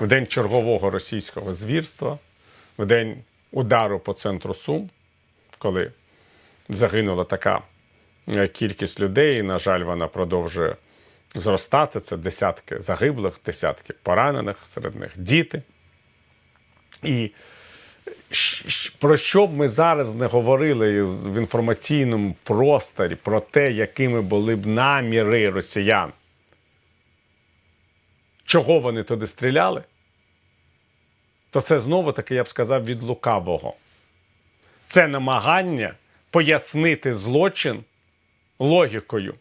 в день чергового російського звірства, в день удару по центру Сум, коли загинула така е, кількість людей, і, на жаль, вона продовжує зростати. Це десятки загиблих, десятки поранених, серед них діти. І про що б ми зараз не говорили в інформаційному просторі, про те, якими були б наміри росіян, чого вони туди стріляли, то це знову таки, я б сказав, від лукавого. Це намагання пояснити злочин логікою.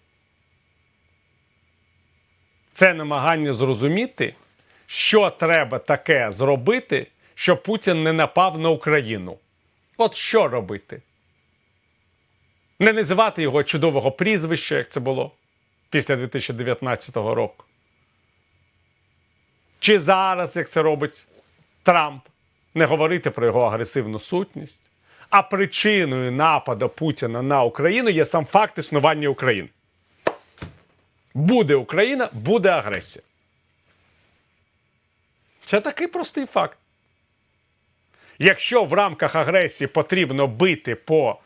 Це намагання зрозуміти, що треба таке зробити, щоб Путін не напав на Україну. От що робити? Не називати його чудового прізвища, як це було після 2019 року. Чи зараз, як це робить Трамп, не говорити про його агресивну сутність. А причиною нападу Путіна на Україну є сам факт існування України. Буде Україна, буде агресія. Це такий простий факт. Якщо в рамках агресії потрібно бити по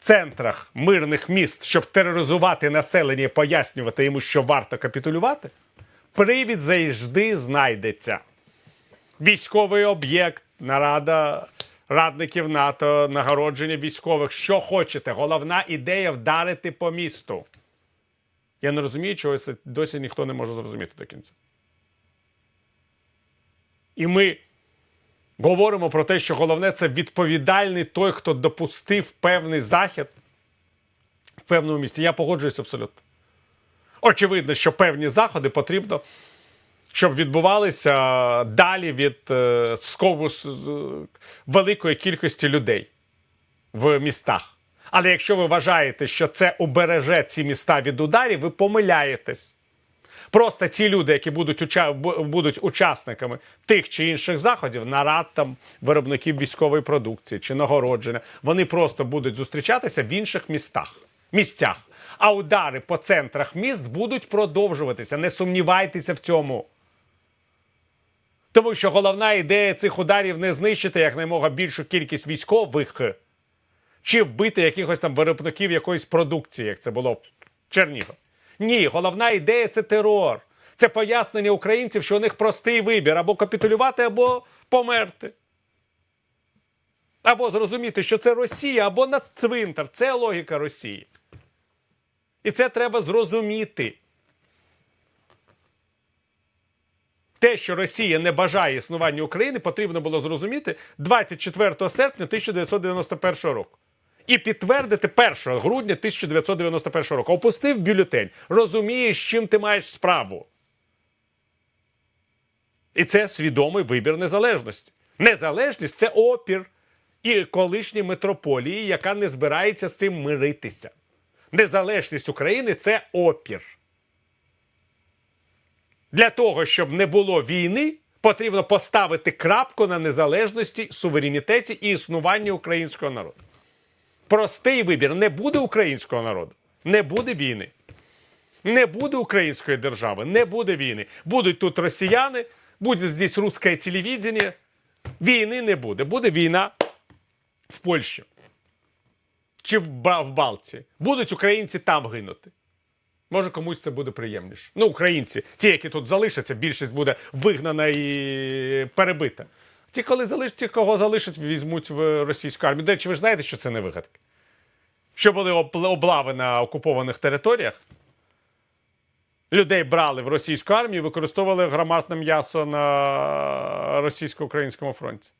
центрах мирних міст, щоб тероризувати населення і пояснювати йому, що варто капітулювати, привід завжди знайдеться. Військовий об'єкт, нарада радників НАТО, нагородження військових, що хочете. Головна ідея вдарити по місту. Я не розумію, чого це досі ніхто не може зрозуміти до кінця. І ми говоримо про те, що головне це відповідальний той, хто допустив певний захід в певному місці. Я погоджуюся абсолютно. Очевидно, що певні заходи потрібно, щоб відбувалися далі від е, скову великої кількості людей в містах. Але якщо ви вважаєте, що це убереже ці міста від ударів, ви помиляєтесь. Просто ці люди, які будуть, уча... будуть учасниками тих чи інших заходів, нарад там виробників військової продукції чи нагородження, вони просто будуть зустрічатися в інших містах, місцях. А удари по центрах міст будуть продовжуватися. Не сумнівайтеся в цьому. Тому що головна ідея цих ударів не знищити якнаймога більшу кількість військових чи вбити якихось там виробників якоїсь продукції, як це було в Чернігов. Ні, головна ідея це терор. Це пояснення українців, що у них простий вибір або капітулювати, або померти. Або зрозуміти, що це Росія, або на цвинтар. Це логіка Росії. І це треба зрозуміти. Те, що Росія не бажає існування України, потрібно було зрозуміти 24 серпня 1991 року. І підтвердити 1 грудня 1991 року. Опустив бюлетень. Розумієш, з чим ти маєш справу. І це свідомий вибір незалежності. Незалежність це опір і колишній метрополії, яка не збирається з цим миритися. Незалежність України це опір. Для того, щоб не було війни, потрібно поставити крапку на незалежності, суверенітеті і існуванні українського народу. Простий вибір: не буде українського народу, не буде війни. Не буде української держави, не буде війни. Будуть тут росіяни, буде здесь русське телевідення. Війни не буде. Буде війна в Польщі чи в, Ба- в Балтії. Будуть українці там гинути. Може, комусь це буде приємніше. Ну, українці, ті, які тут залишаться, більшість буде вигнана і перебита. Ті, коли залиш... ті, кого залишать, візьмуть в російську армію. До речі, ви ж знаєте, що це не вигадки. Що були облави на окупованих територіях, людей брали в російську армію і використовували громадне м'ясо на російсько-українському фронті.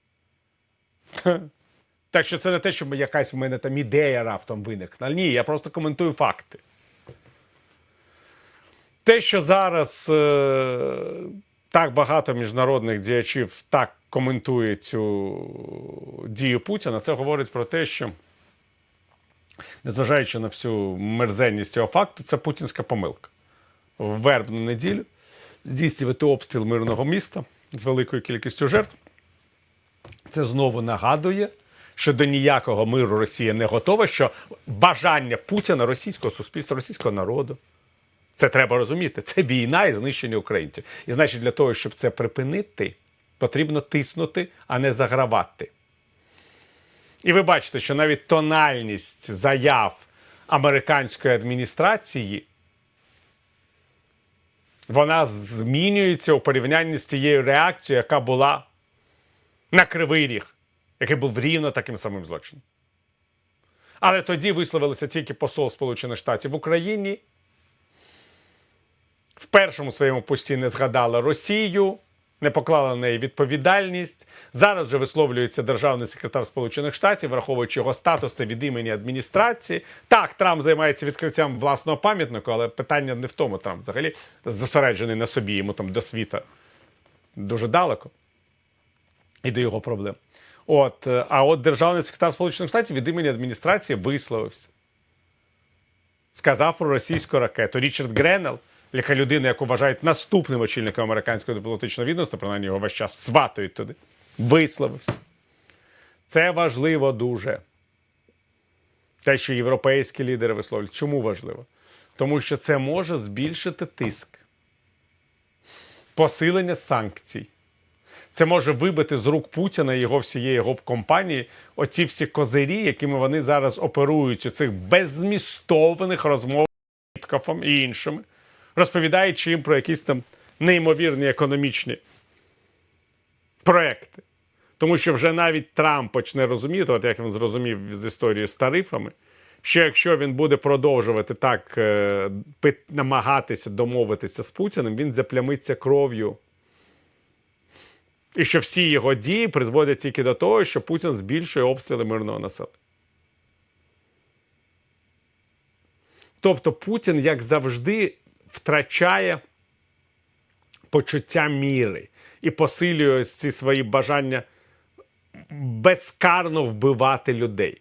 Так що це не те, що якась в мене там ідея раптом виникла. Ні, я просто коментую факти. Те, що зараз е, так багато міжнародних діячів так коментує цю дію Путіна, це говорить про те, що, незважаючи на всю мерзенність цього факту, це путінська помилка. В вербну неділю здійснювати обстріл мирного міста з великою кількістю жертв. Це знову нагадує, що до ніякого миру Росія не готова, що бажання Путіна, російського суспільства, російського народу. Це треба розуміти. Це війна і знищення українців. І значить, для того, щоб це припинити, Потрібно тиснути, а не загравати. І ви бачите, що навіть тональність заяв американської адміністрації вона змінюється у порівнянні з тією реакцією, яка була на Кривий Ріг, який був рівно таким самим злочином. Але тоді висловилися тільки посол Сполучених Штатів в Україні. В першому своєму пості не згадала Росію, не поклала на неї відповідальність. Зараз же висловлюється державний секретар Сполучених Штатів, враховуючи його статус це від імені адміністрації. Так, Трамп займається відкриттям власного пам'ятника, але питання не в тому. Трамп взагалі зосереджений на собі, йому там до світа дуже далеко і до його проблем. От, е, а от державний секретар Сполучених Штатів від імені адміністрації висловився. Сказав про російську ракету. Річард Гренел, яка людина, яку вважають наступним очільником американського дипломатичного відомства, принаймні його весь час сватують туди, висловився. Це важливо дуже. Те, що європейські лідери висловлюють. Чому важливо? Тому що це може збільшити тиск, посилення санкцій. Це може вибити з рук Путіна і його всієї його компанії оці всі козирі, якими вони зараз оперують у цих беззмістованих розмовах Віткофом і іншими, розповідаючи їм про якісь там неймовірні економічні проекти. Тому що вже навіть Трамп почне розуміти, от як він зрозумів з історії з тарифами, що якщо він буде продовжувати так е, намагатися домовитися з Путіним, він заплямиться кров'ю. І що всі його дії призводять тільки до того, що Путін збільшує обстріли мирного населення. Тобто Путін, як завжди, втрачає почуття міри і посилює ці свої бажання безкарно вбивати людей.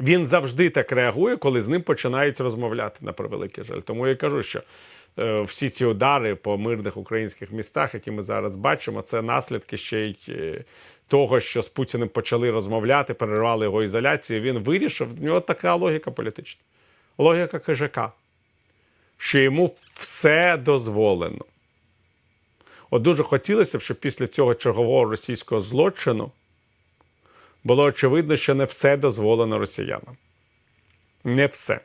Він завжди так реагує, коли з ним починають розмовляти на превеликий жаль. Тому я кажу, що всі ці удари по мирних українських містах, які ми зараз бачимо, це наслідки ще й е, того, що з Путіним почали розмовляти, перервали його ізоляцію. Він вирішив, в нього така логіка політична. Логіка КЖК, що йому все дозволено. От дуже хотілося б, щоб після цього чергового російського злочину було очевидно, що не все дозволено росіянам. Не все.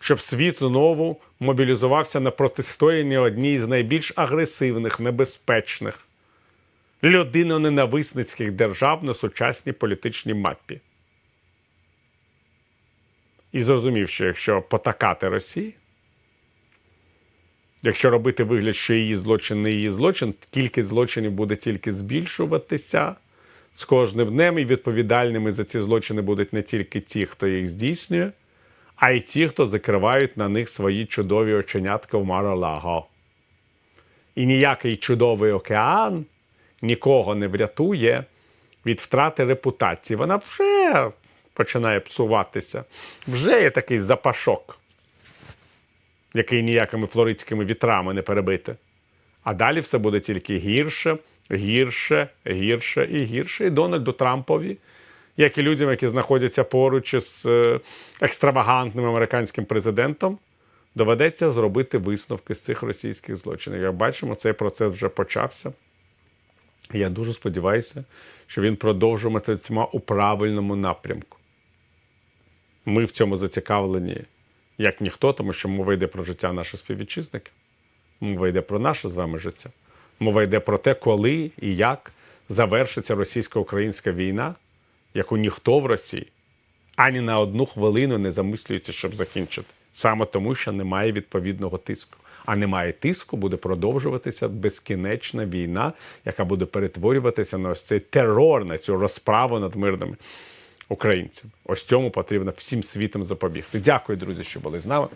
Щоб світ знову мобілізувався на протистояння одній з найбільш агресивних, небезпечних, людиноненависницьких держав на сучасній політичній мапі. І зрозумів, що якщо потакати Росії, якщо робити вигляд, що її злочин не її злочин, кількість злочинів буде тільки збільшуватися з кожним днем, і відповідальними за ці злочини будуть не тільки ті, хто їх здійснює, а й ті, хто закривають на них свої чудові оченятка в Маралаго. І ніякий чудовий океан нікого не врятує від втрати репутації. Вона вже починає псуватися. Вже є такий запашок, який ніякими флоридськими вітрами не перебити. А далі все буде тільки гірше, гірше, гірше і гірше. І Дональду Трампові, як і людям, які знаходяться поруч із е, екстравагантним американським президентом, доведеться зробити висновки з цих російських злочинів. Як бачимо, цей процес вже почався. Я дуже сподіваюся, що він продовжуватиме у правильному напрямку. Ми в цьому зацікавлені як ніхто, тому що мова йде про життя наших співвітчизників. Мова йде про наше з вами життя. Мова йде про те, коли і як завершиться російсько-українська війна, яку ніхто в Росії ані на одну хвилину не замислюється, щоб закінчити. Саме тому, що немає відповідного тиску. А немає тиску, буде продовжуватися безкінечна війна, яка буде перетворюватися на ось цей терор, на цю розправу над мирними українцями. Ось цьому потрібно всім світом запобігти. Дякую, друзі, що були з нами.